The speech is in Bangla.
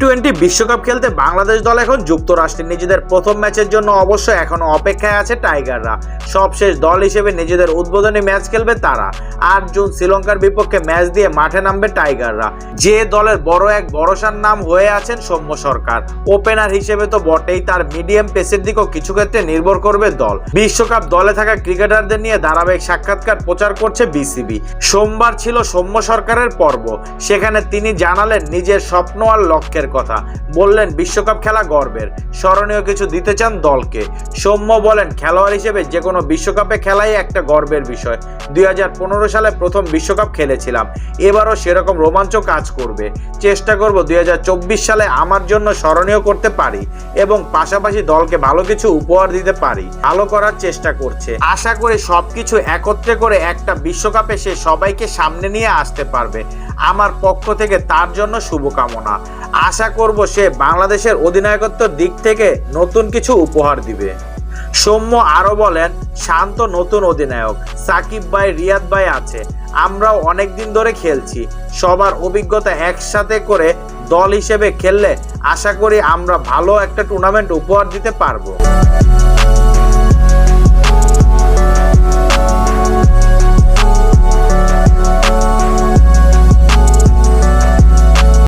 টোয়েন্টি বিশ্বকাপ খেলতে বাংলাদেশ দল এখন যুক্তরাষ্ট্রে নিজেদের প্রথম ম্যাচের জন্য অবশ্য এখনও অপেক্ষায় আছে টাইগাররা। সবশেষ দল হিসেবে নিজেদের উদ্বোধনী ম্যাচ খেলবে তারা। আট জুন শ্রীলঙ্কার বিপক্ষে ম্যাচ দিয়ে মাঠে নামবে টাইগাররা। যে দলের বড় এক ভরসার নাম হয়ে আছেন সৌম্য সরকার। ওপেনার হিসেবে তো বটেই তার মিডিয়াম পেসের দিকেও কিছু ক্ষেত্রে নির্ভর করবে দল। বিশ্বকাপ দলে থাকা ক্রিকেটারদের নিয়ে ধারাবাহিক সাক্ষাৎকার প্রচার করছে বিসিবি। সোমবার ছিল সৌম্য সরকারের পর্ব। সেখানে তিনি জানালেন, নিজের স্বপ্ন আর লক্ষ্যের কথা। বললেন, বিশ্বকাপ খেলা গর্বের। স্মরণীয় কিছু দিতে চান দলকে। সৌম্য বলেন, খেলোয়াড় হিসেবে যে কোনো বিশ্বকাপে খেলাই একটা গর্বের বিষয়। দুই সালে প্রথম বিশ্বকাপ খেলেছিলাম। এবারও সেরকম রোমাঞ্চ কাজ করবে। চেষ্টা করব দুই সালে আমার জন্য স্মরণীয় করতে পারি এবং পাশাপাশি দলকে ভালো কিছু উপহার দিতে পারি। ভালো করার চেষ্টা করছে। আশা করি সবকিছু একত্রে করে একটা বিশ্বকাপে সে সবাইকে সামনে নিয়ে আসতে পারবে। আমার পক্ষ থেকে তার জন্য শুভকামনা। আশা করব সে বাংলাদেশের অধিনায়কত্বের দিক থেকে নতুন কিছু উপহার দিবে। সৌম্য আরও বলেন, শান্ত নতুন অধিনায়ক। সাকিব ভাই, রিয়াদ ভাই আছে। আমরাও অনেক দিন ধরে খেলছি। সবার অভিজ্ঞতা একসাথে করে দল হিসেবে খেললে আশা করি আমরা ভালো একটা টুর্নামেন্ট উপহার দিতে পারব।